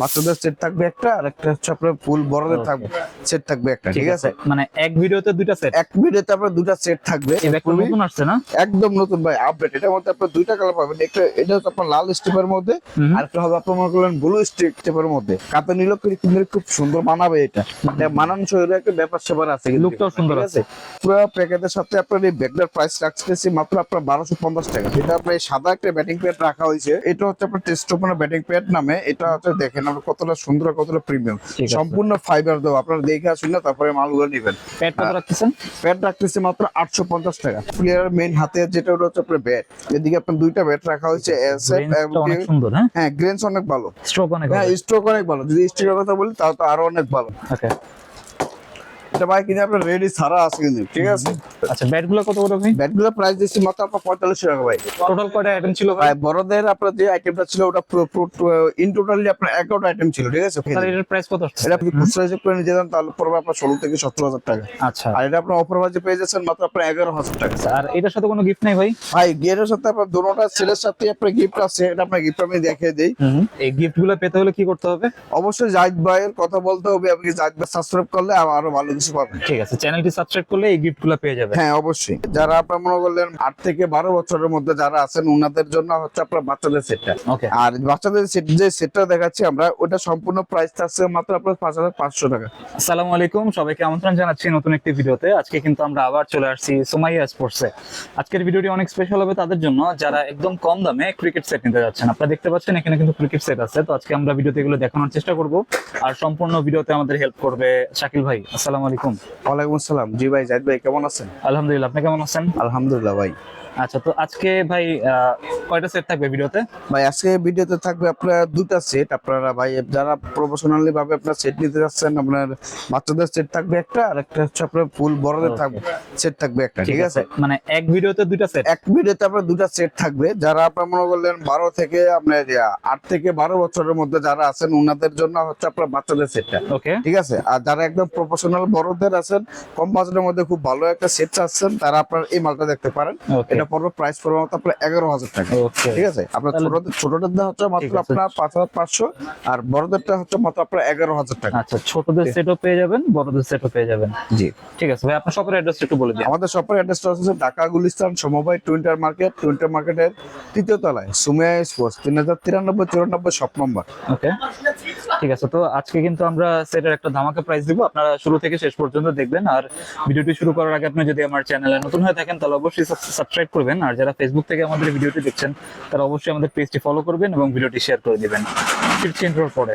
বাচ্চাদের সেট থাকবে একটা আর একটা হচ্ছে আপনার ফুল বড়দের থাকবে সেট থাকবে একটা ঠিক আছে। মানে এক ভিডিওতে দুইটা সেট এক ভিডিওতে আপনার দুটা সেট থাকবে। নতুন আসছে না? একদম নতুন ভাই আপডেট এটার মধ্যে আপনার দুইটা কালার পাবেন। একটা এটা হচ্ছে আপনার লাল স্টেপের মধ্যে আর একটা হবে আপনার মনে করলেন ব্লু স্টেপের মধ্যে। কাতে কিন্তু খুব সুন্দর মানাবে এটা। এটা মানানসই একটা ব্যাপার স্যাপার আছে লুকটাও সুন্দর আছে। পুরো প্যাকেটের সাথে আপনার এই ব্যাগটার প্রাইস রাখতেছি মাত্র আপনার বারোশো পঞ্চাশ টাকা। যেটা আপনার সাদা একটা ব্যাটিং প্যাড রাখা হয়েছে এটা হচ্ছে আপনার টেস্টোপনের ব্যাটিং প্যাড নামে। এটা হচ্ছে দেখেন আপনার কতটা সুন্দর কতটা প্রিমিয়াম সম্পূর্ণ ফাইবার দেবো। আপনারা দেখে আসুন না তারপরে মালগুলো নেবেন। প্যাড কত রাখতেছেন? ব্যাট রাখতেছে মাত্র আটশো পঞ্চাশ টাকা। প্লেয়ারের মেন হাতে যেটা ওটা হচ্ছে আপনার ব্যাট এদিকে আপনার দুইটা ব্যাট রাখা হয়েছে হ্যাঁ? হ্যাঁ গ্রেন্স অনেক ভালো। স্ট্রোক অনেক হ্যাঁ স্ট্রোক অনেক ভালো। যদি স্ট্রোকের কথা বলি তাহলে তো আরও অনেক ভালো। এটা ভাই কিন্তু আপনার রেডি সারা আছে কিন্তু ঠিক আছে? আচ্ছা ব্যাটগুলো কত করে ভাই? ব্যাটগুলো প্রাইস দিচ্ছি মাত্র আপনার পঁয়তাল্লিশশো টাকা ভাই। টোটাল কয়টা আইটেম ছিল ভাই? বড়দের আপনার যে আইটেমটা ছিল ওটা পুরো ইন টোটালি আপনার এগারোটা আইটেম ছিল ঠিক আছে? এটার প্রাইস কত এটা আপনি খুচরা হিসেবে করে নিয়ে যেতেন তাহলে পড়বে আপনার ষোলো থেকে সতেরো হাজার টাকা। আচ্ছা। আর এটা আপনার অফার বাজে পেয়ে যাচ্ছেন মাত্র আপনার এগারো হাজার টাকা। আর এটার সাথে কোনো গিফট নাই ভাই? ভাই গিয়ারের সাথে আপনার দুটোটা সেলের সাথে আপনার গিফট আছে এটা আপনার গিফট আমি দেখিয়ে দিই। এই গিফটগুলো পেতে হলে কি করতে হবে? অবশ্যই জাহিদ ভাইয়ের কথা বলতে হবে আপনি জাহিদ ভাই সাবস্ক্রাইব করলে আরও ভালো কিছু পাবেন ঠিক আছে চ্যানেলটি সাবস্ক্রাইব করলে এই গিফটগুলো পেয়ে যাবে হ্যাঁ অবশ্যই। যারা আপনার মনে করলেন আট থেকে বারো বছরের মধ্যে যারা আছেন ওনাদের জন্য হচ্ছে আপনার বাচ্চাদের সেটটা। ওকে আর বাচ্চাদের সেট যে সেটটা দেখাচ্ছি আমরা ওটা সম্পূর্ণ প্রাইস থাকছে মাত্র আপনার পাঁচ হাজার পাঁচশো টাকা। আসসালামু আলাইকুম সবাইকে আমন্ত্রণ জানাচ্ছি নতুন একটি ভিডিওতে। আজকে কিন্তু আমরা আবার চলে আসছি সুমাইয়া স্পোর্টসে আজকের ভিডিওটি অনেক স্পেশাল হবে তাদের জন্য। যারা একদম কম দামে ক্রিকেট সেট নিতে যাচ্ছেন আপনারা দেখতে পাচ্ছেন এখানে কিন্তু ক্রিকেট সেট আছে। তো আজকে আমরা ভিডিওতে এগুলো দেখানোর চেষ্টা করব। আর সম্পূর্ণ ভিডিওতে আমাদের হেল্প করবে শাকিল ভাই। আসসালামু আলাইকুম। ওয়ালাইকুম আসসালাম। জি ভাই জাহিদ ভাই কেমন আছেন? আলহামদুলিল্লাহ আপনি কেমন আছেন? আলহামদুলিল্লাহ ভাই। আচ্ছা তো আজকে ভাই কয়টা সেট থাকবে ভিডিওতে? ভাই আজকে ভিডিওতে থাকবে আপনার দুটা সেট আপনারা ভাই যারা প্রফেশনালি ভাবে আপনার সেট নিতে যাচ্ছেন আপনার বাচ্চাদের সেট থাকবে একটা আর একটা হচ্ছে আপনার ফুল বড়দের থাকবে সেট থাকবে একটা ঠিক আছে। মানে এক ভিডিওতে দুইটা সেট এক ভিডিওতে আপনার দুটা সেট থাকবে। যারা আপনার মনে করলেন বারো থেকে আপনার আট থেকে বারো বছরের মধ্যে যারা আছেন ওনাদের জন্য হচ্ছে আপনার বাচ্চাদের সেটটা ওকে ঠিক আছে? আর যারা একদম প্রফেশনাল বড়দের আছেন কম বাজেটের মধ্যে খুব ভালো একটা সেট চাচ্ছেন তারা আপনার এই মালটা দেখতে পারেন। এটা পড়বে প্রাইস পড়বে আপনার এগারো হাজার টাকা। ঠিক আছে? আপনার ছোটদের ছোটদের হচ্ছে মাত্র আপনার পাঁচ হাজার পাঁচশো আর বড়দেরটা হচ্ছে মাত্র আপনার এগারো হাজার টাকা। আচ্ছা ছোটদের সেটও পেয়ে যাবেন বড়দের সেটও পেয়ে যাবেন। জি। ঠিক আছে ভাই আপনার শপের অ্যাড্রেস একটু বলে দিন। আমাদের শপের অ্যাড্রেসটা হচ্ছে ঢাকা গুলিস্তান সমবায় টুইন্টার মার্কেট টুইন্টার মার্কেটের তৃতীয় তলায় সুমিয়া স্পোর্টস তিন হাজার তিরানব্বই চুরানব্বই শপ নম্বর। ওকে ঠিক আছে, তো আজকে কিন্তু আমরা সেটের একটা ধামাকা প্রাইস দিব। আপনারা শুরু থেকে শেষ পর্যন্ত দেখবেন। আর ভিডিওটি শুরু করার আগে আপনি যদি আমার চ্যানেলে নতুন হয়ে থাকেন, তাহলে অবশ্যই সাবস্ক্রাইব করবেন। আর যারা ফেসবুক থেকে আমাদের ভিডিওটি দেখছেন, তারা অবশ্যই আমাদের পেজটি ফলো করবেন এবং ভিডিওটি শেয়ার করে দিবেন। ইন্ট্রোর পরে।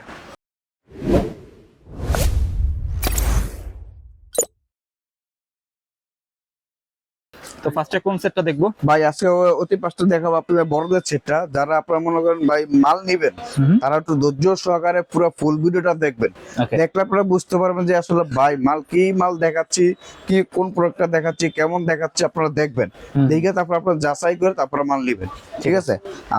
তো ফার্স্টে কোন সেটটা দেখব? ভাই আজকে অতি দেখাবো আপনাদের বড়দের সেটটা যারা আপনারা মনে করেন ভাই মাল নিবেন তারা একটু ধৈর্য সহকারে পুরো ফুল ভিডিওটা দেখবেন। দেখলে আপনারা বুঝতে পারবেন যে আসলে ভাই মাল কি মাল দেখাচ্ছি কি কোন প্রোডাক্টটা দেখাচ্ছি কেমন দেখাচ্ছি আপনারা দেখবেন। দেখে তারপর আপনারা যাচাই করে তারপরে মাল নিবেন ঠিক আছে?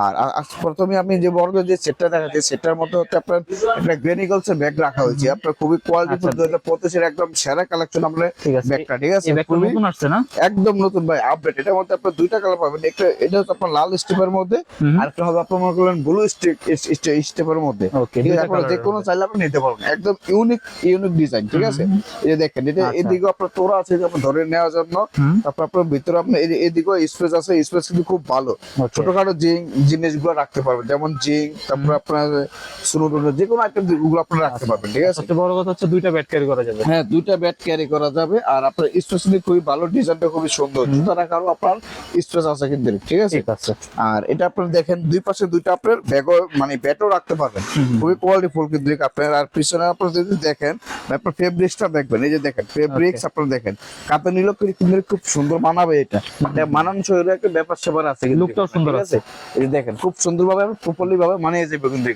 আর প্রথমে আমি যে বড় যে সেটটা দেখাচ্ছি সেটার মধ্যে হচ্ছে আপনার একটা গ্রেনিকলস এর ব্যাগ রাখা হয়েছে। আপনার খুবই কোয়ালিটি আচ্ছা। পঁচিশের একদম সেরা কালেকশন আমরা ঠিক আছে। ব্যাগটা ঠিক আছে? একদম নতুন ভাই আপডেট এটার মধ্যে আপনার দুইটা কালার পাবেন। একটা এটা হচ্ছে আপনার লাল স্টেপের মধ্যে আর একটা হবে আপনার মনে করলেন ব্লু স্টেপের মধ্যে। আপনারা যে কোনো চাইলে আপনি নিতে পারবেন। একদম ইউনিক ইউনিক ডিজাইন ঠিক আছে? এই দেখেন এটা আচ্ছা। এদিকে আপনার তোরা আছে আপনার ধরে নেওয়ার জন্য। তারপর আপনার ভিতরে আপনি স্পেস আছে স্পেস কিন্তু খুব ভালো। Okay. ছোটখাটো জিং জিনিসগুলো রাখতে পারবেন যেমন জিং তারপর আপনার সুনো যে কোনো আইটেমগুলো আপনার রাখতে পারবেন ঠিক আছে? সবচেয়ে বড় কথা হচ্ছে দুইটা ব্যাট ক্যারি করা যাবে। হ্যাঁ দুইটা ব্যাট ক্যারি করা যাবে আর আপনার স্পেশালি খুবই ভালো ডিজাইনটা খুবই সুন্দর। আপনার আছে কিন্তু ঠিক আছে? আর এটা আপনার দেখেন দুই পাশে দুইটা আপনার ব্যাগও মানে ব্যাটও রাখতে পারবেন। খুবই কোয়ালিটি ফুল কিন্তু আপনার আর পিছনে আপনার যদি দেখেন আপনার ফেব্রিক্সটা দেখবেন এই যে দেখেন ফেব্রিক্স আপনার দেখেন কাতে নিল কিন্তু খুব সুন্দর মানাবে এটা। এটা মানানসই একটা ব্যাপার স্যাপার আছে লুকটাও সুন্দর আছে? এই যে দেখেন খুব সুন্দর ভাবে প্রপারলি ভাবে মানিয়ে যাবে কিন্তু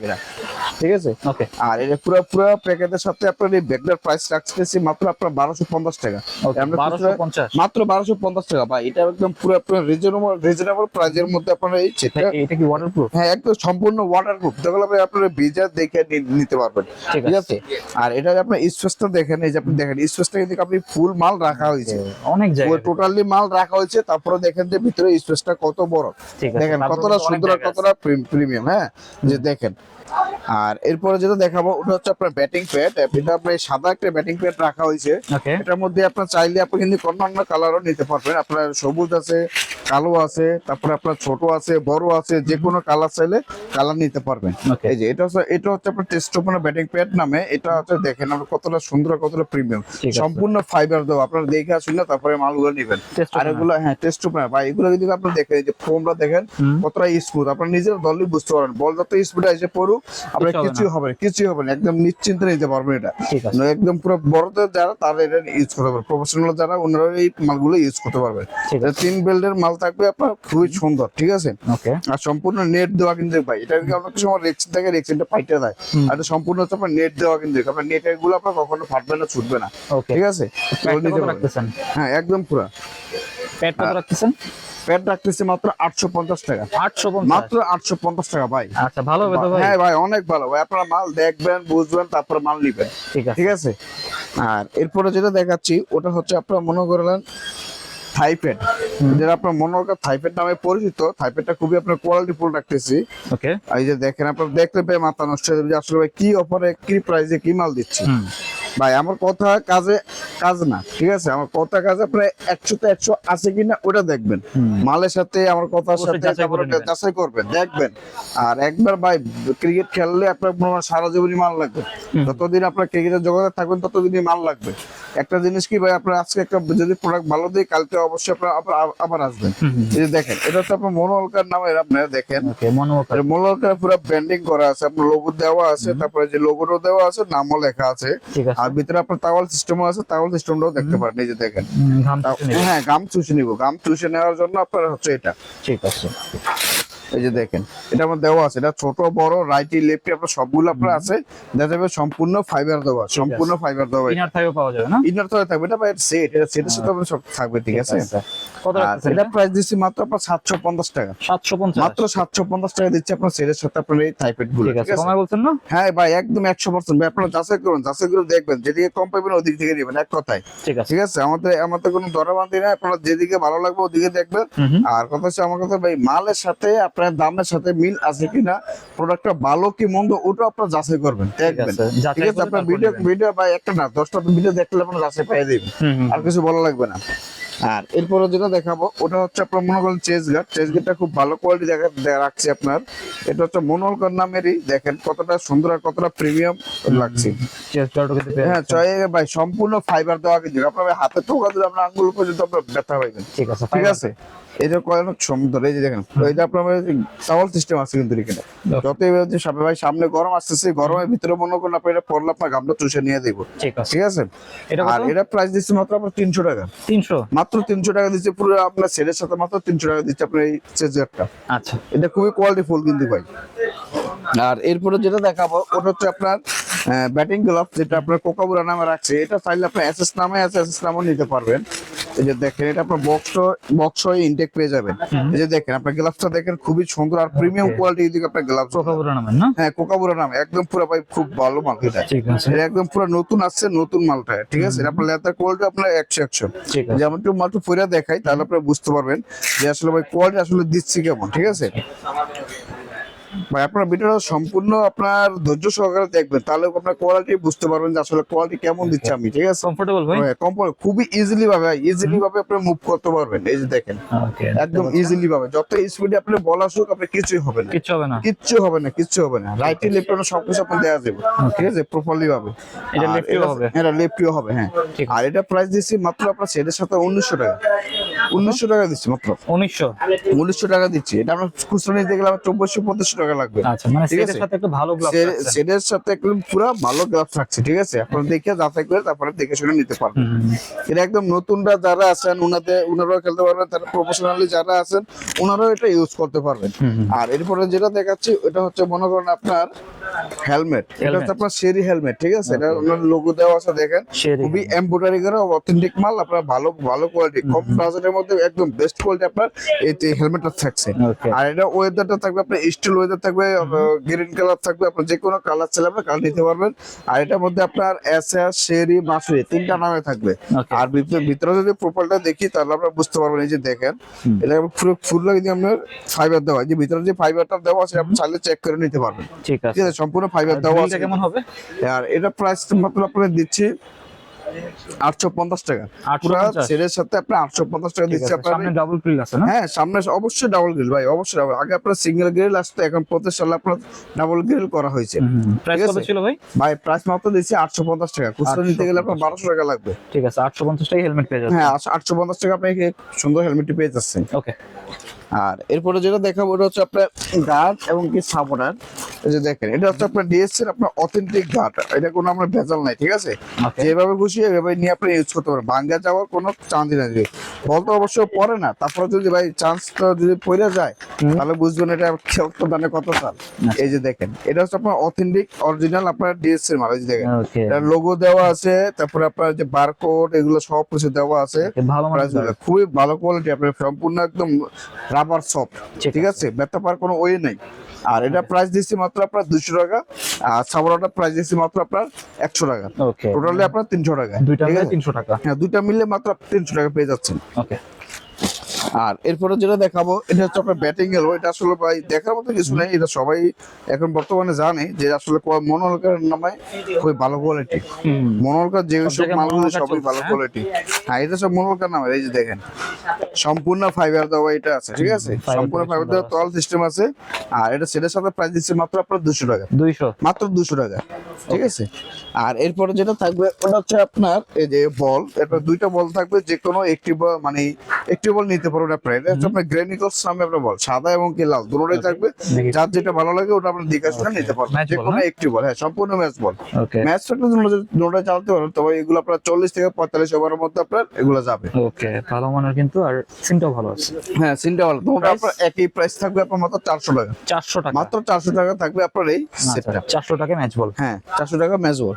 ঠিক আছে? ওকে আর এটা পুরো পুরো প্যাকেটের সাথে আপনার এই ব্যাগটার প্রাইস রাখতেছি মাত্র আপনার বারোশো পঞ্চাশ টাকা। মাত্র বারোশো পঞ্চাশ টাকা। ভাই এটা একদম পুরো আপনার রিজনেবল রিজনেবল প্রাইজের মধ্যে আপনার এই সেটটা এটা কি ওয়াটার প্রুফ হ্যাঁ একদম সম্পূর্ণ ওয়াটারপ্রুফ যেগুলো আপনি আপনার বিজার দেখে নিতে পারবেন। ঠিক আছে? আর এটা আপনার স্পেসটা দেখেন এই যে আপনি দেখেন স্পেসটা কিন্তু আপনি ফুল মাল রাখা হয়েছে। অনেক জায়গা টোটালি মাল রাখা হয়েছে তারপরে দেখেন যে ভিতরে স্পেসটা কত বড়। দেখেন কতটা সুন্দর কতটা প্রিমিয়াম হ্যাঁ? যে দেখেন। আর এরপরে যেটা দেখাবো ওটা হচ্ছে আপনার ব্যাটিং প্যাড এটা আপনার সাদা একটা ব্যাটিং প্যাড রাখা হয়েছে। এটার মধ্যে আপনার চাইলে আপনি কিন্তু অন্যান্য কালারও নিতে পারবেন। আপনার সবুজ আছে কালো আছে তারপরে আপনার ছোট আছে বড় আছে যে কোনো কালার চাইলে কালার নিতে পারবেন। এই যে এটা হচ্ছে এটা হচ্ছে আপনার টেস্ট ওপেন ব্যাটিং প্যাড নামে। এটা হচ্ছে দেখেন আমরা কতটা সুন্দর কতটা প্রিমিয়াম সম্পূর্ণ ফাইবার দেওয়া। আপনারা দেখে আসুন না তারপরে মালগুলো নেবেন। আর এগুলো হ্যাঁ টেস্ট ওপেন ভাই এগুলো যদি আপনি দেখেন যে ফোমটা দেখেন কতটা স্মুথ আপনার নিজের দলই বুঝতে পারবেন। বল যত স্পিড আছে পড়ুক। আপনার কিচ্ছু হবে না কিছুই হবে না একদম নিশ্চিন্তে নিতে পারবেন এটা। ঠিক আছে। না, একদম পুরো বড়দের যারা তারা এটা ইউজ করতে পারবে। প্রফেশনাল যারা ওনারা এই মালগুলো ইউজ করতে পারবে। তিন বেল্টের মাল থাকবে আপনার খুবই সুন্দর ঠিক আছে? আর সম্পূর্ণ নেট দেওয়া কিন্তু ভাই এটা আপনার সময় রেক্সিন থাকে রেক্সিনটা পাইতে দেয় আর সম্পূর্ণ হচ্ছে আপনার নেট দেওয়া কিন্তু আপনার নেটেরগুলো আপনার কখনো ফাটবে না ছুটবে না। ঠিক আছে? হ্যাঁ একদম পুরো। প্যাড কত রাখতেছেন? প্যাড রাখতেছে মাত্র আটশো পঞ্চাশ টাকা। আটশো পঞ্চাশ। মাত্র আটশো পঞ্চাশ টাকা ভাই। আচ্ছা ভালো হ্যাঁ ভাই অনেক ভালো ভাই। আপনারা মাল দেখবেন বুঝবেন তারপর মাল নিবেন। ঠিক আছে। ঠিক আছে? আর এরপরে যেটা দেখাচ্ছি ওটা হচ্ছে আপনারা মনে করলেন থাইপেড। যেটা আপনার মনে হয় থাইপেড নামে পরিচিত থাইপেডটা খুবই আপনার কোয়ালিটি ফুল রাখতেছি ওকে এই যে দেখেন আপনার দেখতে পেয়ে মাথা নষ্ট হয়ে যাবে যে আসলে ভাই কি অফারে কি প্রাইসে কি মাল দিচ্ছি। ভাই আমার কথা কাজে কাজ না ঠিক আছে? আমার কথা কাজ আপনার একশো তো একশো আছে কিনা ওটা দেখবেন। মালের সাথে আমার কথার সাথে। যাচাই করবেন দেখবেন। আর একবার ভাই ক্রিকেট খেললে আপনার সারা জীবনই মাল লাগবে। যতদিন আপনার ক্রিকেটের জগতে থাকবেন ততদিনই মাল লাগবে। একটা জিনিস কি ভাই আপনার আজকে একটা যদি প্রোডাক্ট ভালো দিই কালকে অবশ্যই আপনার আবার আসবেন। এই যে দেখেন এটা হচ্ছে আপনার মনোহলকার নামে আপনারা দেখেন। মনোহলকার পুরো ব্র্যান্ডিং করা আছে আপনার লোগো দেওয়া আছে তারপরে যে লোগোটাও দেওয়া আছে নামও লেখা আছে। আর ভিতরে আপনার তাওয়াল সিস্টেমও আছে তাওয়াল সিস্টেমটাও দেখতে পারেন এই যে দেখেন। হ্যাঁ গাম চুষে নিব। গাম চুষে নেওয়ার জন্য আপনার হচ্ছে এটা। ঠিক আছে। এই যে দেখেন এটা আমার দেওয়া আছে। এটা ছোট বড় রাইটি লেফটি আপনার সবগুলো আপনার আছে। দেখা যাবে সম্পূর্ণ ফাইবার দেওয়া সম্পূর্ণ ফাইবার দেওয়া। ইনার থাকবে পাওয়া যাবে না? ইনার থাকবে এটা সেট এটা সেটের সাথে আপনার সব থাকবে ঠিক আছে? কত আর এটা প্রাইস দিচ্ছি মাত্র আপনার সাতশো পঞ্চাশ টাকা। সাতশো পঞ্চাশ। মাত্র সাতশো পঞ্চাশ টাকা দিচ্ছে আপনার সেটের সাথে আপনার এই থাইপেডগুলো ঠিক আছে কমায় বলছেন না? হ্যাঁ ভাই একদম একশো পার্সেন্ট ভাই আপনারা যাচাই করুন যাচাই করে দেখবেন। যেদিকে কম পাইবেন ওদিক থেকে নেবেন এক কথায়। ঠিক আছে। ঠিক আছে? আমাদের আমাদের কোনো দরবান্দি নাই। আপনারা যেদিকে ভালো লাগবে ওদিকে দেখবেন। আর কথা হচ্ছে আমার কথা ভাই মালের সাথে আপনার দামের সাথে মিল আছে কিনা প্রোডাক্টটা ভালো কি মন্দ ওটা আপনার যাচাই করবেন দেখবেন। ঠিক আছে? আপনার ভিডিও ভিডিও ভাই একটা না দশটা ভিডিও দেখলে আপনার যাচাই পাই হুম। আর কিছু বলা লাগবে না। আর এরপরে যেটা দেখাবো ওটা হচ্ছে আপনার মনে করেন চেস গার্ড চেস গার্ডটা খুব ভালো কোয়ালিটি দেখা রাখছে আপনার। এটা হচ্ছে মনোলকর নামেরই দেখেন কতটা সুন্দর আর কতটা প্রিমিয়াম লাগছে। হ্যাঁ ছয় ভাই সম্পূর্ণ ফাইবার দেওয়া কিন্তু আপনার হাতে তো আপনার আঙ্গুল পর্যন্ত আপনার ব্যথা পাইবেন ঠিক আছে ঠিক আছে? এটা সুন্দর এই যে দেখেন এটা আপনার চাওয়াল সিস্টেম আছে কিন্তু এখানে। যত এবার যে সামনে ভাই সামনে গরম আসতেছে গরমের ভিতরে মনে করেন আপনি এটা পড়লে আপনার গামটা চুষে নিয়ে দেবো ঠিক আছে। আর এটা প্রাইস দিচ্ছে মাত্র আপনার তিনশো টাকা। তিনশো? মাত্র তিনশো টাকা দিচ্ছে পুরো আপনার সেটের সাথে মাত্র তিনশো টাকা দিচ্ছে আপনার এই চেজারটা আচ্ছা। এটা খুবই কোয়ালিটি ফুল কিন্তু ভাই। আর এরপরে যেটা দেখাবো ওটা হচ্ছে আপনার ব্যাটিং গ্লাভ যেটা আপনার কোকাবুরা নামে রাখছে। এটা চাইলে আপনার এসএস নামে আছে এসএস নামও নিতে পারবেন। এই যে দেখেন এটা আপনার বক্স বক্স হয়ে ইনটেক পেয়ে যাবেন। এই যে দেখেন আপনার গ্লাভসটা দেখেন খুবই সুন্দর আর প্রিমিয়াম কোয়ালিটি দিকে আপনার গ্লাভস প্রকাপুরা নামের না? হ্যাঁ কোকাবুরা নামে একদম পুরো ভাই খুব ভালো মাল এটা। ঠিক আছে। এটা একদম পুরো নতুন আসছে নতুন মালটা ঠিক আছে? এটা আপনার লেদার কোয়ালিটি আপনার একশো একশো। যেমন একটু মাত্র পরে দেখাই তাহলে আপনারা বুঝতে পারবেন যে আসলে ভাই কোয়ালিটি আসলে দিচ্ছি কেমন ঠিক আছে? ভাই আপনার ভিডিওটা সম্পূর্ণ আপনার ধৈর্য সহকারে দেখবেন তাহলে আপনার কোয়ালিটি বুঝতে পারবেন যে আসলে কোয়ালিটি কেমন দিচ্ছে আমি ঠিক আছে? কমফোর্টেবল ভাই? কম্পল খুবই ইজিলি ভাবে ইজিলি ভাবে আপনি মুভ করতে পারবেন এই যে দেখেন। একদম ইজিলি ভাবে যত স্পিডে আপনি বলা শুক আপনি কিছুই হবে না। কিচ্ছু হবে না। কিচ্ছু হবে না কিচ্ছু হবে না। রাইট লেফটে সবকিছু আপনি দেওয়া যাবে ঠিক আছে? প্রপারলি ভাবে। এটা এটা- হবে? হ্যাঁ লেফটিও হবে হ্যাঁ। আর এটা প্রাইস দিচ্ছি মাত্র আপনার সেটের সাথে উনিশশো টাকা। উনিশশো টাকা দিচ্ছি মাত্র। উনিশশো। উনিশশো টাকা দিচ্ছি। এটা আমরা খুচরো নিতে গেলে আমার চব্বিশশো পঁচিশশো টাকা লাগবে। আচ্ছা মানে ঠিক আছে। সেটের সাথে একদম পুরো ভালো গ্লাভস থাকছে ঠিক আছে? আপনারা দেখে যাচাই করে তারপরে দেখে শুনে নিতে পারবেন। এটা একদম নতুনরা যারা আছেন উনাদের উনারাও খেলতে পারবেন তারা প্রফেশনালি যারা আছেন উনারাও এটা ইউজ করতে পারবেন। আর এরপরে যেটা দেখাচ্ছি এটা হচ্ছে মনে করেন আপনার হেলমেট এটা হচ্ছে আপনার শেরি হেলমেট ঠিক আছে? এটা ওনার লোগো দেওয়া আছে দেখেন। খুবই এমব্রয়ডারি করা অথেন্টিক মাল আপনার ভালো ভালো কোয়ালিটি কম বাজেটের মধ্যে মধ্যে একদম বেস্ট কোয়ালিটি আপনার এই হেলমেটটা থাকছে। আর এটা ওয়েদারটা থাকবে আপনার স্টিল ওয়েদার থাকবে গ্রিন কালার থাকবে আপনার যে কোনো কালার চাইলে আপনি কালার নিতে পারবেন। আর এটার মধ্যে আপনার এসএস শেরি মাসুরি তিনটা নামে থাকবে। আর ভিতরে- যদি প্রোফাইলটা দেখি তাহলে আপনারা বুঝতে পারবেন এই যে দেখেন এটা পুরো ফুল যদি আপনার ফাইবার দেওয়া। হয়, যে ভিতরে যে ফাইবারটা দেওয়া আছে আপনি চাইলে চেক করে নিতে পারবেন। ঠিক আছে। সম্পূর্ণ ফাইবার দেওয়া আছে। কেমন হবে? আর এটা প্রাইস মাত্র আপনার দিচ্ছি আটশো পঞ্চাশ টাকা। সেটের সাথে আপনার আটশো পঞ্চাশ টাকা ঠিক আপনার ডাবল গ্রিল আছে না? হ্যাঁ সামনে অবশ্যই ডাবল গ্রিল ভাই অবশ্যই ডাবল আগে আপনার সিঙ্গেল গ্রিল আসতো এখন প্রতি সালে আপনার ডাবল গ্রিল করা হয়েছে। প্রাইস কত ছিল ভাই? ভাই প্রাইস মাত্র দিচ্ছি আটশো পঞ্চাশ টাকা। খুচরা নিতে গেলে আপনার বারোশো টাকা লাগবে। ঠিক আছে আটশো পঞ্চাশ টাকা হেলমেট পেয়ে যাচ্ছে হ্যাঁ আটশো পঞ্চাশ টাকা আপনি সুন্দর হেলমেটটি পেয়ে যাচ্ছেন। ওকে আর এরপরে যেটা দেখাবো ওটা হচ্ছে আপনার গার্ড এবং কি সাপোর্টার যে দেখেন এটা হচ্ছে আপনার ডিএসসির আপনার অথেন্টিক গার্ড এটা কোনো আপনার ভেজাল নাই ঠিক আছে. যেভাবে খুশি এভাবে নিয়ে আপনি ইউজ করতে পারেন। ভাঙ্গা যাওয়ার কোনো চান্স নাই। যদি বলতে অবশ্য পড়ে না তারপরে যদি ভাই চান্সটা যদি পড়ে যায় তাহলে বুঝবেন এটা কত দানে কত সাল এই যে দেখেন এটা হচ্ছে আপনার অথেন্টিক অরিজিনাল আপনার ডিএসসির মাল। এই যে দেখেন ওকে লোগো দেওয়া আছে তারপরে আপনার যে বারকোড এগুলো সব কিছু দেওয়া আছে। খুবই ভালো কোয়ালিটি আপনার সম্পূর্ণ একদম রাবার সফট ঠিক আছে। ব্যথা পাওয়ার কোনো ওয়ে নেই। আর এটা প্রাইস দিচ্ছি মাত্র আপনার দুশো টাকা আর সাবরাটা প্রাইস দিচ্ছি মাত্র আপনার একশো টাকা। ওকে টোটালি আপনার তিনশো টাকা। দুইটা? তিনশো টাকা। হ্যাঁ দুইটা মিলে মাত্র তিনশো টাকা পেয়ে যাচ্ছেন। ওকে আর এরপরে যেটা দেখাবো এটা হচ্ছে আপনার ব্যাটিং এলো এটা আসলে ভাই দেখার মতো কিছু নেই এটা সবাই এখন বর্তমানে জানে যে আসলে মনোলকার নামে খুবই ভালো কোয়ালিটি মনোলকার যে সব মালগুলো সবই ভালো হ্যাঁ? কোয়ালিটি হ্যাঁ এটা সব মনোলকার নামে এই যে দেখেন। সম্পূর্ণ ফাইবার দেওয়া এটা আছে ঠিক আছে? সম্পূর্ণ ফাইবার দেওয়া তল সিস্টেম আছে আর এটা সেটার সাথে প্রাইস দিচ্ছে মাত্র আপনার দুশো টাকা। দুইশো। মাত্র দুশো টাকা ঠিক আছে? আর এরপরে যেটা থাকবে ওটা হচ্ছে আপনার এই যে বল এরপর দুইটা বল থাকবে যে কোনো একটি বল মানে একটি বল নিতে পারবেন আপনার এটা হচ্ছে আপনার গ্রেনিকলস নামে আপনার বল সাদা এবং কি লাল দুটোটাই থাকবে। যার যেটা ভালো লাগে ওটা শুনে নিতে পারবেন। যে কোনো একটি বল হ্যাঁ সম্পূর্ণ ম্যাচ বল ম্যাচ থাকলে দুটোটা চালাতে তবে এগুলো আপনার চল্লিশ থেকে পঁয়তাল্লিশ ওভারের মধ্যে আপনার এগুলো যাবে। ওকে ভালো মানের কিন্তু আর ভালো আছে। হ্যাঁ সিনটা ভালো। আপনার একই প্রাইস থাকবে আপনার মাত্র চারশো টাকা। চারশো টাকা। মাত্র চারশো টাকা থাকবে আপনার এই সেটটা চারশো টাকা ম্যাচ বল হ্যাঁ চারশো টাকা ম্যাচ বল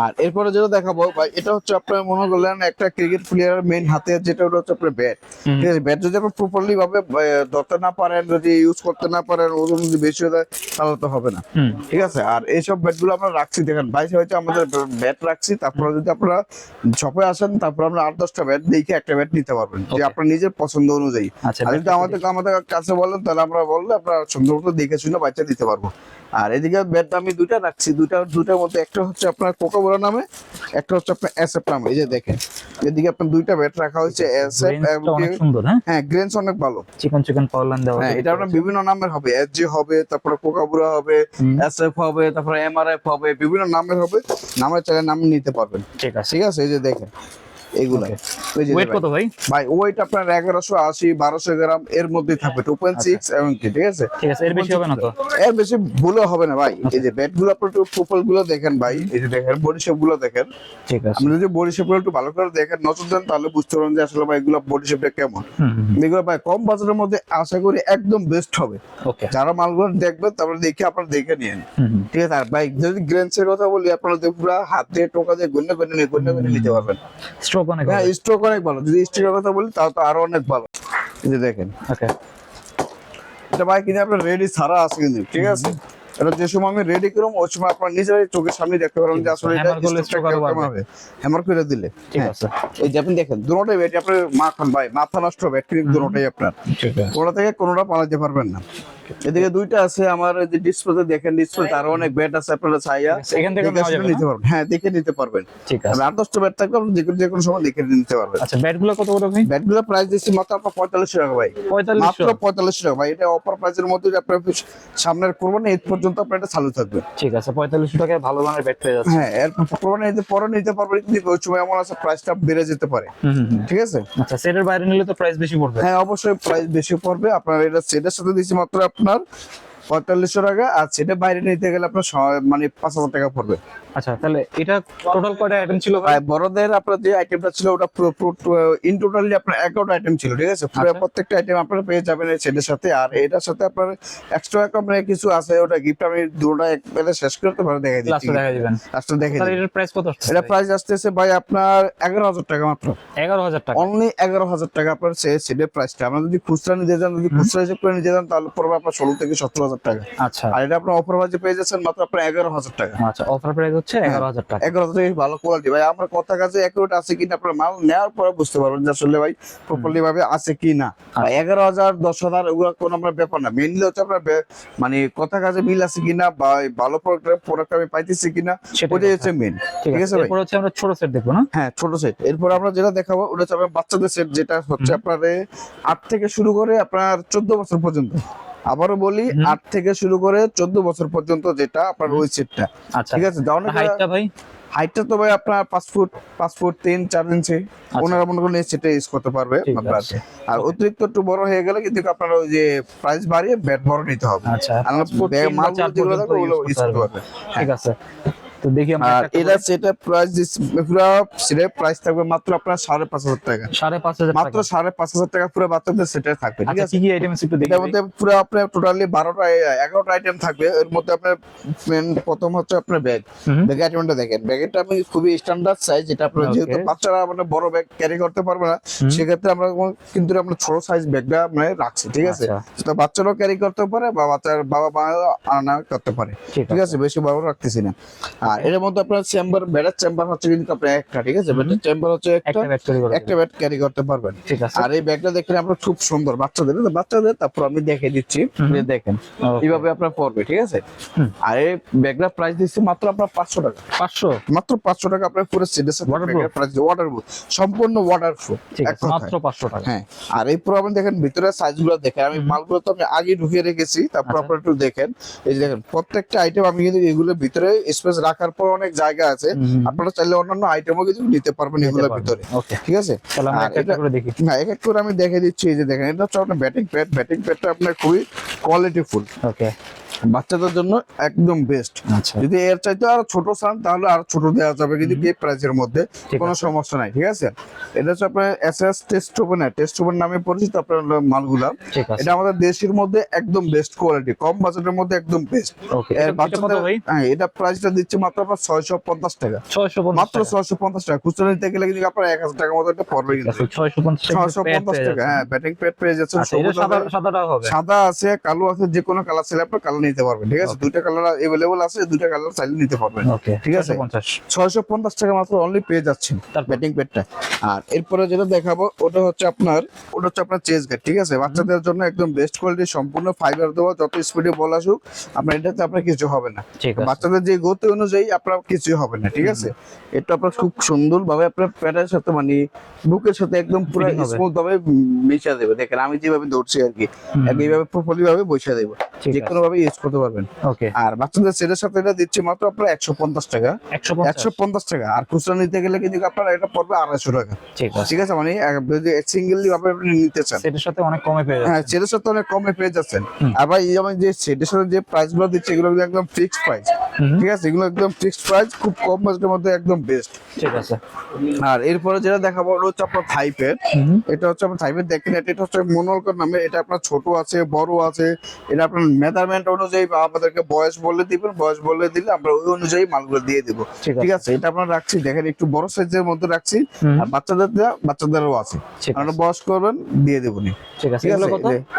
আর এরপরে যেটা দেখাবো ভাই এটা হচ্ছে আপনার মনে করলেন একটা ক্রিকেট প্লেয়ারের মেইন হাতে যেটা ওটা হচ্ছে আপনার ব্যাট ঠিক আছে ব্যাট যদি আপনি প্রপারলি ভাবে ধরতে না পারেন যদি ইউজ করতে না পারেন ওজন যদি বেশি হয়ে যায় তাহলে তো হবে না। ঠিক আছে? আর এইসব ব্যাটগুলো আমরা রাখছি দেখেন বাইশ হয়েছে আমাদের ব্যাট রাখছি তারপরে যদি আপনারা শপে আসেন তারপর আমরা আট দশটা ব্যাট দেখে একটা ব্যাট নিতে পারবেন যে আপনার নিজের পছন্দ অনুযায়ী। আচ্ছা, আর যদি আমাদের আমাদের কাছে বলেন তাহলে আমরা বললে আমরা সুন্দর মতো দেখে শুনে বাচ্চা দিতে পারব। আর এদিকে ব্যাট আমি দুইটা রাখছি দুইটা দুইটার মধ্যে একটা হচ্ছে আপনার কোকাবোরা নামে একটা হচ্ছে আপনার এসএফ নামে এই যে দেখেন। এদিকে আপনার দুইটা ব্যাট রাখা হয়েছে এসএফ অনেক সুন্দর হ্যাঁ? হ্যাঁ গ্রেন্স অনেক ভালো। চিকন চিকন পাওয়ার দেওয়া হ্যাঁ এটা আপনার বিভিন্ন নামের হবে এসজি হবে তারপরে কোকাবুরা হবে এস এসএফ হবে তারপরে এমআরএফ হবে বিভিন্ন নামের হবে নামের চাইলে নাম নিতে পারবেন। ঠিক আছে। ঠিক আছে এই যে দেখেন। যে ওয়েট কত ভাই? ভাই ওয়েট আপনার এগারোশো আশি বারোশো গ্রাম এর মধ্যে থাকবে টু পয়েন্ট সিক্স এবং কি ঠিক আছে? ঠিক আছে এর বেশি হবে না তো? এর বেশি ভুলও হবে না ভাই। এই যে ব্যাটগুলো আপনার একটু দেখেন ভাই এই যে দেখেন বডি দেখেন। ঠিক আছে। আপনি যদি বডি একটু ভালো করে দেখেন নজর দেন তাহলে বুঝতে পারবেন যে আসলে ভাই এগুলো বডি শেপটা কেমন। এগুলো ভাই কম বাজারের মধ্যে আশা করি একদম বেস্ট হবে। ওকে যারা মালগুলো দেখবেন তারপরে দেখে আপনারা দেখে নিন ঠিক আছে আর ভাই যদি গ্রেন্সের কথা বলি আপনারা যে পুরো হাত দিয়ে টোকা দিয়ে নিয়ে নিতে পারবেন। স্ট্রোক অনেক হ্যাঁ স্ট্রোক অনেক ভালো। যদি স্ট্রোকের কথা বলি তাও তো আরও অনেক ভালো। এই যে দেখেন। ওকে এটা ভাই কিন্তু আপনার রেডি ছাড়া আছে কিন্তু ঠিক আছে? এটা যে সময় আমি রেডি করব ওই সময় আপনার নিজেরাই চোখের সামনে দেখতে পারবেন যে আসলে এটা। হবে। হ্যামার করে দিলে ঠিক হ্যাঁ। আছে। এই যে আপনি দেখেন দুটোটাই ব্যাটারি আপনার মাখন ভাই মাথা নষ্ট হবে দুটোটাই আপনার। কোনটা থেকে কোনটা পালাতে পারবেন না। এদিকে দুইটা আছে আমার যে ডিসপ্লেতে দেখেন ডিসপ্লে আরও অনেক ব্যাট আছে আপনারা চাইয়া এখান থেকে নিতে পারবেন। হ্যাঁ দেখে নিতে পারবেন। ঠিক আছে। আর দশটা ব্যাট থাকবে আপনি যে কোনো- সময় দেখে নিতে পারবেন। আচ্ছা ব্যাটগুলো কত করে ভাই ব্যাটগুলো প্রাইস দিচ্ছি মাত্র আপনার পঁয়তাল্লিশশো টাকা ভাই। মাত্র পঁয়তাল্লিশশো টাকা ভাই। এটা অফার প্রাইসের মধ্যে আপনার সামনের করবেন পর্যন্ত আপনার এটা চালু থাকবে। ঠিক আছে পঁয়তাল্লিশশো টাকায় ভালো মানের ব্যাট পেয়ে যাচ্ছে হ্যাঁ এর পরে নিতে পরে নিতে পারবেন কিন্তু ওই সময় এমন আছে প্রাইসটা বেড়ে যেতে পারে। ঠিক আছে? আচ্ছা সেটের বাইরে নিলে তো প্রাইস বেশি পড়বে। হ্যাঁ অবশ্যই প্রাইস বেশি পড়বে। আপনার এটা সেটের সাথে দিচ্ছি মাত্র আপনার পঁয়তাল্লিশশো টাকা আর সেটা বাইরে নিতে গেলে আপনার মানে পাঁচ হাজার টাকা পড়বে। আচ্ছা তাহলে এটা টোটাল কয়টা আইটেম ছিল বড়দের আপনার যে আইটেমটা ছিল ওটা ইন টোটালি আপনার এগারোটা আইটেম ছিল ঠিক আছে? পুরো আচ্ছা। প্রত্যেকটা আইটেম আপনারা পেয়ে যাবেন এই সেটের সাথে। আর এটার সাথে আপনার এক্সট্রা আপনার কিছু আছে ওটা গিফট আমি একবারে শেষ করতে পারে দেখাই দিচ্ছি। দেখা দিবেন। লাস্টে দিই। এটার প্রাইস কত এটা প্রাইস আসতেছে ভাই আপনার এগারো হাজার টাকা মাত্র। এগারো হাজার টাকা। অনলি এগারো হাজার টাকা আপনার সেটের প্রাইসটা আমরা যদি খুচরা নিতে যান যদি খুচরা হিসেব করে নিতে যান তাহলে পড়বে আপনার ষোলো থেকে সতেরো হাজার টাকা। আচ্ছা। আর এটা আপনার অফার বাজে পেয়ে যাচ্ছেন মাত্র আপনার এগারো হাজার টাকা। আচ্ছা অফার প্রাইস হচ্ছে হ্যাঁ। এগারো হাজার টাকা। এগারো হাজার টাকা ভালো কোয়ালিটি ভাই আমার কথা কাছে একুরেট আছে কিনা আপনার মাল নেওয়ার পরে বুঝতে পারবেন যে আসলে ভাই প্রপারলি ভাবে আছে কি না আচ্ছা। এগারো হাজার দশ হাজার ওগুলো কোনো আপনার ব্যাপার না। মেনলি হচ্ছে আপনার মানে কথা কাজে মিল আছে কিনা বা ভালো প্রোডাক্ট আমি পাইতেছি কিনা ওটাই হচ্ছে মেন ঠিক আছে। ভাই? এরপর হচ্ছে আমরা ছোট সেট দেখব না? হ্যাঁ ছোট সেট এরপর আমরা যেটা দেখাবো ওটা হচ্ছে আপনার বাচ্চাদের সেট যেটা হচ্ছে আপনার আট থেকে শুরু করে আপনার চোদ্দ বছর পর্যন্ত। আবারও বলি আট থেকে শুরু করে চোদ্দ বছর পর্যন্ত যেটা আপনার ওই সেটটা আচ্ছা। ঠিক আছে? দাও না ভাই? হাইটটা তো ভাই আপনার পাঁচ ফুট পাঁচ ফুট তিন চার ইঞ্চি। ওনারা মনে করেন সেটা ইউজ করতে পারবে আচ্ছা। আপনার। আর অতিরিক্ত একটু বড় হয়ে গেলে কিন্তু আপনার ওই যে প্রাইস বাড়িয়ে ব্যাট বড় নিতে হবে। আচ্ছা। যেগুলো থাকবে ওগুলো ইউজ করতে। পারবে। ঠিক আছে। তো দেখি আমরা এটা সেটা প্রাইস পুরো সেটা প্রাইস থাকবে মাত্র আপনার সাড়ে পাঁচ হাজার টাকা। সাড়ে পাঁচ হাজার মাত্র সাড়ে পাঁচ হাজার টাকা পুরো বাচ্চাদের সেটা থাকবে ঠিক আচ্ছা আছে? কি কি আইটেম একটু দেখি এটার মধ্যে পুরো আপনার টোটালি বারোটা এগারোটা আইটেম থাকবে। এর মধ্যে আপনার main প্রথম হচ্ছে আপনার ব্যাগ হুম। ব্যাগ আইটেমটা দেখেন। ব্যাগেটা আমি খুবই স্ট্যান্ডার্ড সাইজ যেটা আপনার যেহেতু বাচ্চারা মানে বড় ব্যাগ ক্যারি করতে পারবে না সেক্ষেত্রে আমরা কিন্তু আমরা ছোট সাইজ ব্যাগটা মানে রাখছি ঠিক আছে? আচ্ছা। তো বাচ্চারাও ক্যারি করতে পারে বা বাচ্চার বাবা মা আনা করতে পারে ঠিক ঠিক আছে? বেশি বড় রাখতেছি না। আর এর মধ্যে আপনার চেম্বার ব্যাডের চেম্বার হচ্ছে কিন্তু আপনার একটা ঠিক আছে? চেম্বার হচ্ছে একটা একটা ব্যাট ক্যারি করতে পারবেন। ঠিক আছে। আর এই ব্যাগটা দেখেন আপনার খুব সুন্দর বাচ্চাদের বাচ্চাদের তারপর আমি দেখে দিচ্ছি। দেখেন এইভাবে আপনার পড়বে ঠিক আছে? আর এই ব্যাগটার প্রাইস দিচ্ছি মাত্র আপনার পাঁচশো টাকা। পাঁচশো? মাত্র পাঁচশো টাকা আপনার পুরো? প্রাইস ওয়াটারপ্রুফ সম্পূর্ণ ওয়াটারপ্রুফ মাত্র পাঁচশো টাকা। হ্যাঁ আর এই পুরো আপনি দেখেন ভিতরে সাইজগুলো দেখেন আমি মালগুলো তো আমি আগে ঢুকিয়ে রেখেছি তারপর আচ্ছা। আপনারা একটু দেখেন। এই দেখেন প্রত্যেকটা আইটেম আমি কিন্তু এগুলো ভিতরে স্পেস রাখার পর অনেক জায়গা আছে। আপনারা চাইলে অন্যান্য আইটেমও কিছু নিতে পারবেন এগুলোর ভিতরে। ঠিক আছে? না এক এক করে আমি দেখে দিচ্ছি এই যে দেখেন এটা হচ্ছে আপনার ব্যাটিং প্যাড ব্যাটিং প্যাডটা আপনার খুবই কোয়ালিটিফুল ওকে বাচ্চাদের জন্য একদম বেস্ট আচ্ছা। যদি এর চাইতে আরও ছোট চান তাহলে আরও ছোট দেওয়া যাবে কিন্তু এই প্রাইসের মধ্যে। কোনো সমস্যা নাই ঠিক আছে? এটা হচ্ছে আপনার S S test oven test oven নামে পরিচিত আপনার মালগুলা। এটা আমাদের দেশের মধ্যে একদম বেস্ট কোয়ালিটি কম বাজেটের মধ্যে একদম বেস্ট কত হ্যাঁ এটা প্রাইসটা দিচ্ছে মাত্র আপনার ছয়শো পঞ্চাশ টাকা। মাত্র ছয়শো পঞ্চাশ টাকা। খুচরা নিতে গেলে কিন্তু আপনার এক হাজার টাকার মতো একটা পড়বে কিন্তু। ছয়শো পঞ্চাশ টাকা ছয়শো পঞ্চাশ টাকা হ্যাঁ ব্যাটিং প্যাড পেয়ে যাচ্ছেন। আচ্ছা সাদা আছে, হবে? সাদা আছে কালো আছে যে কোনো কালার চাইলে আপনি কালার নিতে পারবেন ঠিক আছে? দুইটা কালার এভেলেবল আছে দুইটা কালার চাইলে নিতে পারবেন। ওকে ঠিক আছে। পঞ্চাশ। ছয়শো পঞ্চাশ টাকা মাত্র অনলি পেয়ে যাচ্ছেন তারপর? ব্যাটিং প্যাডটা আর এরপরে যেটা দেখাবো ওটা হচ্ছে আপনার ওটা হচ্ছে আপনার চেস গার্ড ঠিক আছে? বাচ্চাদের জন্য একদম বেস্ট কোয়ালিটি সম্পূর্ণ ফাইবার দেওয়া যত স্পিডে বল আসুক আপনার এটাতে আপনার কিছু হবে না। বাচ্চাদের যে গতি অনুযায়ী আপনার কিছু হবে না ঠিক আছে? এটা আপনার খুব সুন্দর ভাবে আপনার প্যাডের সাথে মানে বুকের সাথে একদম পুরো স্মুথ ভাবে মিশা দেবে। দেখেন আমি যেভাবে দৌড়ছি আর কি এইভাবে প্রপারলি ভাবে বসে দেবো। যে কোনো ভাবে ইউজ করতে পারবেন। ওকে আর বাচ্চাদের সেটের সাথে এটা দিচ্ছি মাত্র আপনার একশো পঞ্চাশ টাকা। একশো পঞ্চাশ। টাকা। আর খুচরা নিতে গেলে কিন্তু আপনার এটা পড়বে আড়াইশো টাকা। ঠিক আছে। মানে যদি সিঙ্গেলি ভাবে আপনি নিতে চান। সেটার সাথে অনেক কমে পেয়ে হ্যাঁ সেটের সাথে অনেক কমে পেয়ে যাচ্ছেন। আবার এই যেমন যে সেটের সাথে যে প্রাইসগুলো দিচ্ছে এগুলো একদম ফিক্সড প্রাইস ঠিক আছে? এগুলো একদম ফিক্সড প্রাইস খুব কম বাজেটের মধ্যে একদম বেস্ট ঠিক আছে। আর এরপরে যেটা দেখাবো ওটা হচ্ছে আপনার থাইপেড এটা হচ্ছে আপনার থাইপেড দেখেন এটা হচ্ছে মনোলকর নামে এটা আপনার ছোট আছে বড় আছে এটা আপনার মেজারমেন্ট অনুযায়ী আমাদেরকে বয়স বলে দিবেন বয়স বলে দিলে আমরা ওই অনুযায়ী মালগুলো দিয়ে দিব। ঠিক আছে। এটা আমরা রাখছি দেখেন একটু বড় সাইজের মধ্যে রাখছি। আর বাচ্চাদের বাচ্চাদেরও আছে। আপনারা বয়স করবেন দিয়ে দেবো নি ঠিক আছে?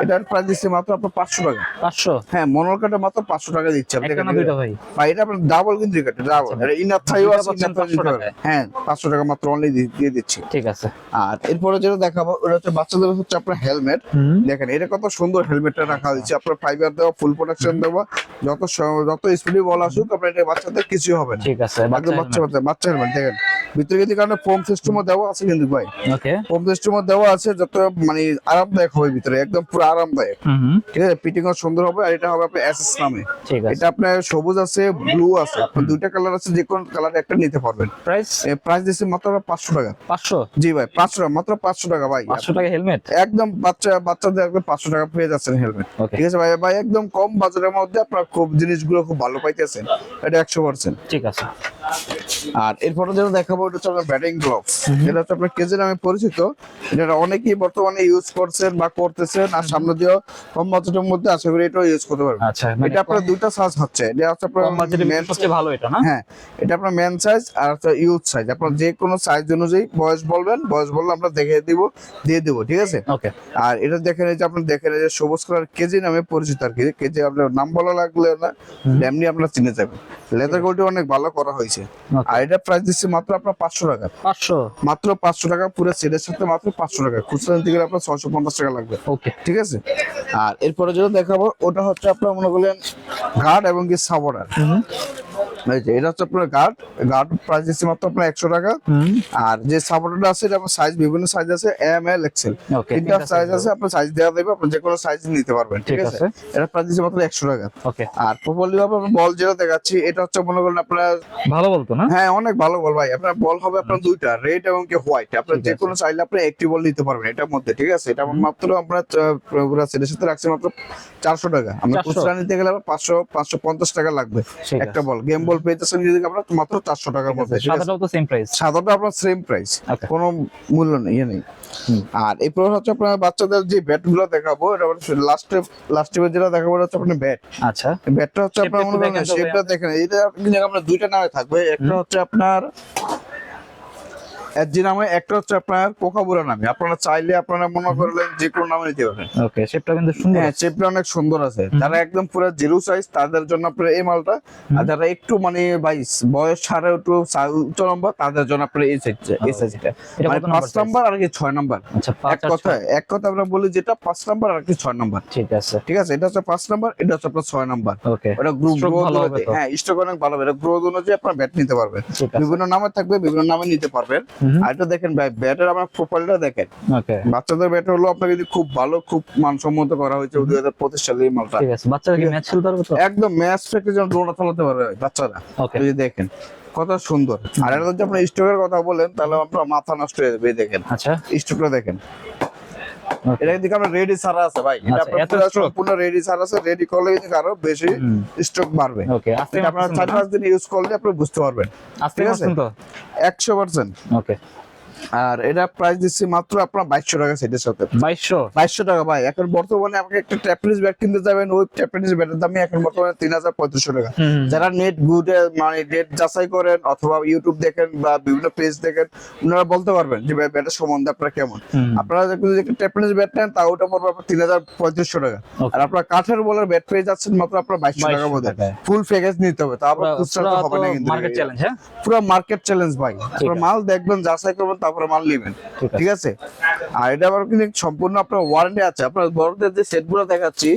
এটার প্রাইস দিচ্ছে মাত্র আপনার পাঁচশো টাকা। পাঁচশো? হ্যাঁ মনোল কাটা মাত্র পাঁচশো টাকা দিচ্ছে। আপনি দুইটা ভাই এটা আপনার ডাবল কিন্তু কাটে ডাবল। ইনার থাইও আছে ইনার থাই 500 দিতে পারবেন। টাকায়। হ্যাঁ পাঁচশো টাকা মাত্র অনলি দিয়ে দিচ্ছি। ঠিক আছে। আর এরপরে যেটা দেখাবো ওটা হচ্ছে বাচ্চাদের হচ্ছে আপনার হেলমেট দেখেন এটা কত সুন্দর হেলমেটটা রাখা হয়েছে। আপনার ফাইবার দেওয়া ফুল প্রোটেকশন দেওয়া যত যত স্পিডে বল আসুক আপনার এটা বাচ্চাদের কিছু হবে না। ঠিক আছে বাচ্চা বাচ্চা বাচ্চা হেলমেট দেখেন। ভিতরে কিন্তু কারণে ফোম সিস্টেমও দেওয়া আছে কিন্তু ভাই। ওকে ফোম সিস্টেমও দেওয়া আছে যত মানে আরামদায়ক হবে ভিতরে একদম পুরো আরামদায়ক। ঠিক আছে ফিটিং সুন্দর হবে আর এটা হবে আপনার এসএস নামে। ঠিক আছে। এটা আপনার সবুজ আছে ব্লু আছে আপনার দুইটা কালার আছে যে কোন কালার একটা নিতে পারবেন। প্রাইস প্রাইস দিচ্ছে মাত্র পাঁচশো টাকা। পাঁচশো? জি ভাই পাঁচশো টাকা মাত্র পাঁচশো টাকা ভাই। পাঁচশো টাকা হেলমেট একদম বাচ্চা বাচ্চাদের একদম পাঁচশো টাকা পেয়ে যাচ্ছেন হেলমেট ঠিক আছে ভাই ভাই একদম কম বাজারের মধ্যে আপনার খুব জিনিসগুলো খুব ভালো পাইতেছেন। এটা একশো পার্সেন্ট ঠিক আছে। আর এরপরে যেটা দেখাবো এটা হচ্ছে আপনার ব্যাটিং গ্লোভস এটা হচ্ছে আপনার কেজি নামে পরিচিত এটা অনেকেই বর্তমানে ইউজ করছেন বা করতেছেন আর সামনে দিয়েও কম বাজেটের মধ্যে আশা করি এটাও ইউজ করতে পারবেন। আচ্ছা মানে এটা আপনার দুইটা সাইজ হচ্ছে। এটা হচ্ছে আপনার কম বাজেটের main সবচেয়ে ভালো এটা না? হ্যাঁ এটা আপনার মেন সাইজ আর হচ্ছে ইউথ সাইজ আপনার যে কোনো সাইজ অনুযায়ী বয়স বলবেন বয়স বললে আমরা দেখে দিব দিয়ে দিব ঠিক আছে? ওকে। আর এটা দেখেন এই যে আপনি দেখেন এই যে সবুজ কালার কেজি নামে পরিচিত আর কি। কেজি আপনার নাম বলা লাগলে না এমনি আপনার চিনে যাবেন লেদার কোয়ালিটি অনেক ভালো করা হয়েছে। আর এটা প্রাইস দিচ্ছে মাত্র আপনার পাঁচশো টাকা। পাঁচশো? মাত্র পাঁচশো টাকা পুরো সেটের সাথে মাত্র পাঁচশো টাকা। খুচরা নিতে গেলে আপনার ছয়শো পঞ্চাশ টাকা লাগবে। ওকে ঠিক আছে? আর এরপরে যেটা দেখাবো ওটা হচ্ছে আপনার মনে করলেন ঘাট এবং কি সাবরার এটা হচ্ছে আপনার গার্ড গার্ড প্রাইস দিচ্ছে মাত্র আপনার একশো টাকা। আর যে সাপোর্টারটা আছে এটা সাইজ বিভিন্ন সাইজ আছে এম এল এক্সেল তিনটা সাইজ আছে আপনার সাইজ দেওয়া দেবে আপনি যে কোনো সাইজ নিতে পারবেন ঠিক আছে। এটা প্রাইস দিচ্ছে মাত্র একশো টাকা। আর প্রপারলি ভাবে বল যেটা দেখাচ্ছি এটা হচ্ছে মনে করেন আপনার ভালো বলতো না? হ্যাঁ অনেক ভালো বল ভাই। আপনার বল হবে আপনার দুইটা রেড এবং কি হোয়াইট আপনার যে কোনো চাইলে আপনি একটি বল নিতে পারবেন এটার মধ্যে ঠিক আছে? এটা মাত্র আমরা সেটের সাথে রাখছি মাত্র চারশো টাকা। আমরা 400 খুচরা নিতে গেলে পাঁচশো পাঁচশো পঞ্চাশ টাকা লাগবে একটা বল গেম বল পেয়েছেন যদি আপনার মাত্র চারশো টাকার মধ্যে। সাদাটাও তো সেম প্রাইস সাদাটা আপনার সেম প্রাইস Okay. কোনো মূল্য নেই ইয়ে নেই। আর এরপর হচ্ছে আপনার বাচ্চাদের যে ব্যাটগুলো দেখাবো এটা লাস্ট লাস্টে যেটা দেখাবো হচ্ছে আপনার ব্যাট আচ্ছা। ব্যাটটা হচ্ছে আপনার মনে করেন সেটা শেপটা দেখেন এটা কিন্তু আপনার দুইটা নামে থাকবে একটা হচ্ছে আপনার এজি নামে একটা হচ্ছে আপনার নামে। আপনারা চাইলে আপনারা মনে করলেন যে কোনো নামে নিতে পারেন। ওকে শেপটা কিন্তু সুন্দর হ্যাঁ শেপটা অনেক সুন্দর আছে। যারা একদম পুরো জিরো সাইজ তাদের জন্য আপনার এই মালটা। আর যারা একটু মানে বাইশ বয়স একটু উচ্চ নম্বর তাদের জন্য আপনার এই সাইজ এই সাইজটা মানে পাঁচ নাম্বার আর কি ছয় নাম্বার আচ্ছা এক কথা এক কথা আমরা বলি যেটা পাঁচ নাম্বার আর কি ছয় নাম্বার ঠিক আছে। ঠিক আছে এটা হচ্ছে পাঁচ নাম্বার এটা হচ্ছে আপনার ছয় নাম্বার ওকে ওটা গ্রুপ। হ্যাঁ স্টক অনেক ভালো হবে। এটা গ্রোথ অনুযায়ী আপনার ব্যাট নিতে পারবেন। বিভিন্ন নামে থাকবে বিভিন্ন নামে নিতে পারবেন। আর এটা দেখেন ভাই ব্যাটের আমার প্রোফাইলটা দেখেন। বাচ্চাদের ব্যাট হলো আপনার যদি খুব ভালো খুব মানসম্মত করা হয়েছে দুই হাজার পঁচিশ সালে এই মালটা। ঠিক আছে বাচ্চারা কি ম্যাচ খেলতে পারবে তো? একদম ম্যাচ থেকে যেন ডোনা চালাতে পারবে বাচ্চারা। ওকে। যদি দেখেন কত সুন্দর। আর এটা যদি আপনি স্টকের কথা বলেন তাহলে আপনার মাথা নষ্ট হয়ে যাবে দেখেন। আচ্ছা। স্টকটা দেখেন. এটা কিন্তু আপনার রেডি সারা আছে ভাই। এটা আচ্ছা, আপনার পুরো সম্পূর্ণ রেডি সারা আছে রেডি করলে কিন্তু আরও বেশি স্ট্রোক স্টক বাড়বে। ওকে আজকে আপনার চার পাঁচ দিন ইউজ করলে আপনি বুঝতে পারবেন। ঠিক আছে? মারছেন তো? একশো পার্সেন্ট ওকে আর এটা প্রাইস দিচ্ছি মাত্র আপনার বাইশশো টাকা সেটের সাথে। বাইশশো? বাইশশো টাকা ভাই এখন বর্তমানে আপনি একটা ট্যাপনিস ব্যাট কিনতে যাবেন ওই ট্যাপনিস ব্যাটের দামই এখন বর্তমানে তিন হাজার পঁয়ত্রিশশো টাকা। যারা নেট গুডে মানে নেট যাচাই করেন অথবা ইউটিউব দেখেন বা বিভিন্ন পেজ দেখেন ওনারা বলতে পারবেন যে ভাই ব্যাটের সম্বন্ধে আপনারা কেমন। আপনারা যদি একটা ট্যাপনিস ব্যাট নেন তা ওটা পড়বে আপনার তিন হাজার পঁয়ত্রিশশো টাকা। আর আপনার কাঠের বলার ব্যাট পেয়ে যাচ্ছেন মাত্র আপনার বাইশশো টাকা 2200 মধ্যে ফুল প্যাকেজ নিতে হবে তা আবার খুচরা তো হবে না কিন্তু চ্যালেঞ্জ হ্যাঁ? পুরো মার্কেট চ্যালেঞ্জ ভাই। আপনার মাল দেখবেন যাচাই করবেন তারপরে মাল নেবেন। ঠিক আছে। আর এটা আবার কিন্তু সম্পূর্ণ আপনার ওয়ারেন্টি আছে। আপনার বড়দের যে সেটগুলো দেখাচ্ছি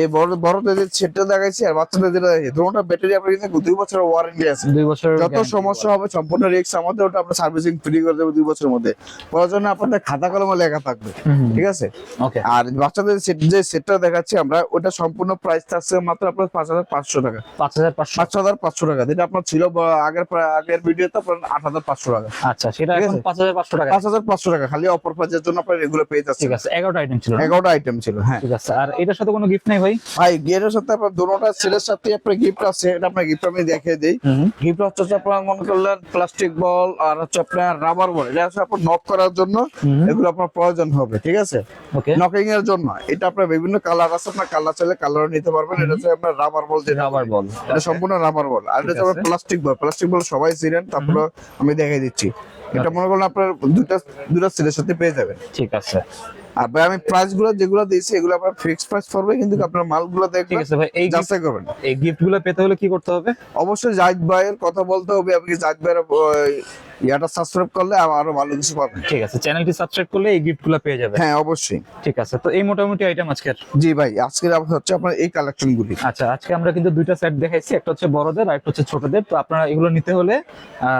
এই বড় বড়দের যে সেটটা দেখাচ্ছি আর বাচ্চাদের যেটা দেখাচ্ছি দুটোটা ব্যাটারি আপনার কিন্তু দুই বছরের ওয়ারেন্টি আছে। দুই বছর যত সমস্যা হবে সম্পূর্ণ রিস্ক আমাদের ওটা আপনার সার্ভিসিং ফ্রি করে দেবো দুই বছরের মধ্যে। প্রয়োজনে আপনাদের খাতা কলমে লেখা থাকবে। ঠিক আছে? ওকে আর বাচ্চাদের সেট যে সেটটা দেখাচ্ছি আমরা ওটা সম্পূর্ণ প্রাইস থাকছে মাত্র আপনার পাঁচ হাজার পাঁচশো টাকা। পাঁচ হাজার পাঁচ হাজার পাঁচশো টাকা। যেটা আপনার ছিল আগের আগের ভিডিওতে আপনার আট হাজার পাঁচশো টাকা। আচ্ছা সেটা। পাঁচ টাকা। টাকা খালি প্রাইজের জন্য আপনার এগুলো পেয়ে যাচ্ছে ঠিক আছে এগারোটা আইটেম ছিল না? এগারোটা আইটেম ছিল হ্যাঁ। ঠিক আছে আর এটার সাথে কোনো গিফট নেই ভাই? ভাই গিয়ারের সাথে আপনার দুটোটা সেলের সাথে আপনার গিফট আছে এটা আপনার গিফট আমি দেখিয়ে দিই। গিফট হচ্ছে আপনার মনে করলেন প্লাস্টিক বল আর হচ্ছে আপনার রাবার বল এটা হচ্ছে আপনার নক করার জন্য এগুলো আপনার প্রয়োজন হবে ঠিক আছে? ওকে নকিং এর জন্য এটা আপনার বিভিন্ন কালার আছে আপনার কালার চাইলে কালার নিতে পারবেন এটা হচ্ছে আপনার রাবার বল যেটা রাবার বল। এটা সম্পূর্ণ রাবার বল আর এটা হচ্ছে প্লাস্টিক বল প্লাস্টিক বল সবাই ছিলেন তারপরে আমি দেখাই দিচ্ছি। এটা মনে করুন আপনার দুটা দুটা সিলের সাথে পেয়ে যাবেন। ঠিক আছে। আর ভাই আমি প্রাইসগুলো যেগুলো দিয়েছি এগুলো আপনার ফিক্স প্রাইস পড়বে কিন্তু আপনার মালগুলো ঠিক দেখবেন আছে ভাই এই যাচাই করবেন। এই গিফটগুলো পেতে হলে কি করতে হবে? অবশ্যই জাহিদ ভাইয়ের কথা বলতে হবে আপনি জাহিদ ভাইয়ের ইয়াটা সাবস্ক্রাইব করলে আরও ভালো কিছু পাবেন ঠিক আছে চ্যানেলটি সাবস্ক্রাইব করলে এই গিফটগুলো পেয়ে যাবে। হ্যাঁ অবশ্যই। ঠিক আছে তো এই মোটামুটি আইটেম আজকের? জি ভাই আজকের হচ্ছে আপনার এই কালেকশন গুলি। আচ্ছা আজকে আমরা কিন্তু দুইটা সেট দেখাইছি একটা হচ্ছে বড়দের আর একটা হচ্ছে ছোটদের। তো আপনারা এগুলো নিতে হলে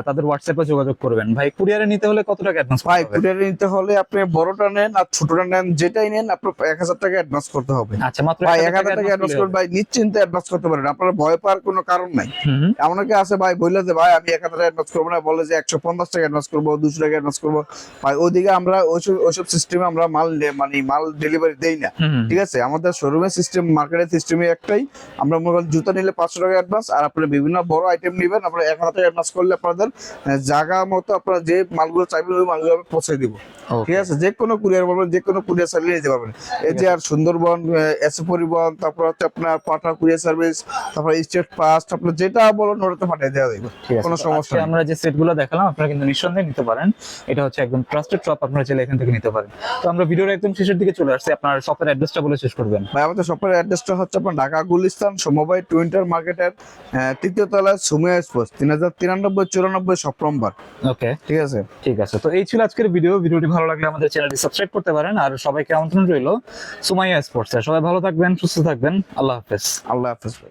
তাদের হোয়াটসঅ্যাপে যোগাযোগ করবেন। ভাই কুরিয়ারে নিতে হলে কত টাকা অ্যাডভান্স ভাই কুরিয়ারে নিতে হলে আপনি বড়টা নেন আর ছোটটা নেন যেটাই নেন আপনার এক হাজার টাকা অ্যাডভান্স করতে হবে। আচ্ছা মাত্র 1000 এক হাজার টাকা অ্যাডভান্স করবেন ভাই নিশ্চিন্তে অ্যাডভান্স করতে পারেন। আপনার ভয় পাওয়ার কোনো কারণ নাই। হুম। এমনকি আছে ভাই বললে যে ভাই আমি এক হাজার অ্যাডভান্স করব না। বলে যে একশো পঞ্চাশ টাকা অ্যাডভান্স করব দুশো টাকা অ্যাডভান্স করব। ভাই ওইদিকে আমরা ওইসব ওইসব সিস্টেমে আমরা মাল মানে মাল ডেলিভারি দেই না। ঠিক আছে? আমাদের শোরুমের সিস্টেম মার্কেটের সিস্টেমে একটাই। আমরা মনে করেন জুতা নিলে পাঁচশো টাকা অ্যাডভান্স আর আপনারা বিভিন্ন বড় আইটেম নেবেন আপনারা এক হাজার অ্যাডভান্স করলে আপনাদের জায়গা মতো আপনারা যে মালগুলো চাইবেন ওই মালগুলো আমরা পৌঁছে দিব। ঠিক আছে? যে কোনো কুরিয়ার বলবেন যে কোনো কুরিয়ার সার্ভিস নিতে পারবেন। এই যে আর সুন্দরবন এসে পরিবহন তারপর হচ্ছে আপনার পাঠা কুরিয়ার সার্ভিস তারপর স্টেট ফাস্ট আপনার যেটা বলুন ওটাতে পাঠিয়ে দেওয়া যাবে। কোনো সমস্যা আমরা যে সেটগুলো দেখালাম আপনারা কিন্তু নিঃসন্দেহে নিতে পারেন। এটা হচ্ছে একদম ট্রাস্টেড শপ আপনারা চাইলে এখান থেকে নিতে পারেন। তো আমরা ভিডিওর একদম শেষের দিকে চলে আসছি। আপনার শপের অ্যাড্রেসটা বলে শেষ করবেন। ভাই আমাদের শপের অ্যাড্রেসটা হচ্ছে আপনার ঢাকা গুলিস্তান সমবায় টুইন্টার মার্কেটের তৃতীয় তলায় সুমিয়া স্পোর্টস তিন হাজার তিরানব্বই চুরানব্বই সপ্রম্বার ওকে ঠিক আছে? ঠিক আছে। তো এই ছিল আজকের ভিডিও ভিডিওটি ভালো লাগলে আমাদের চ্যানেলটি সাবস্ক্রাইব করতে পারেন। আর সবাইকে আমন্ত্রণ রইল সুমাইয়া স্পোর্টস সবাই ভালো থাকবেন সুস্থ থাকবেন। আল্লাহ হাফেজ। আল্লাহ হাফেজ ভাই।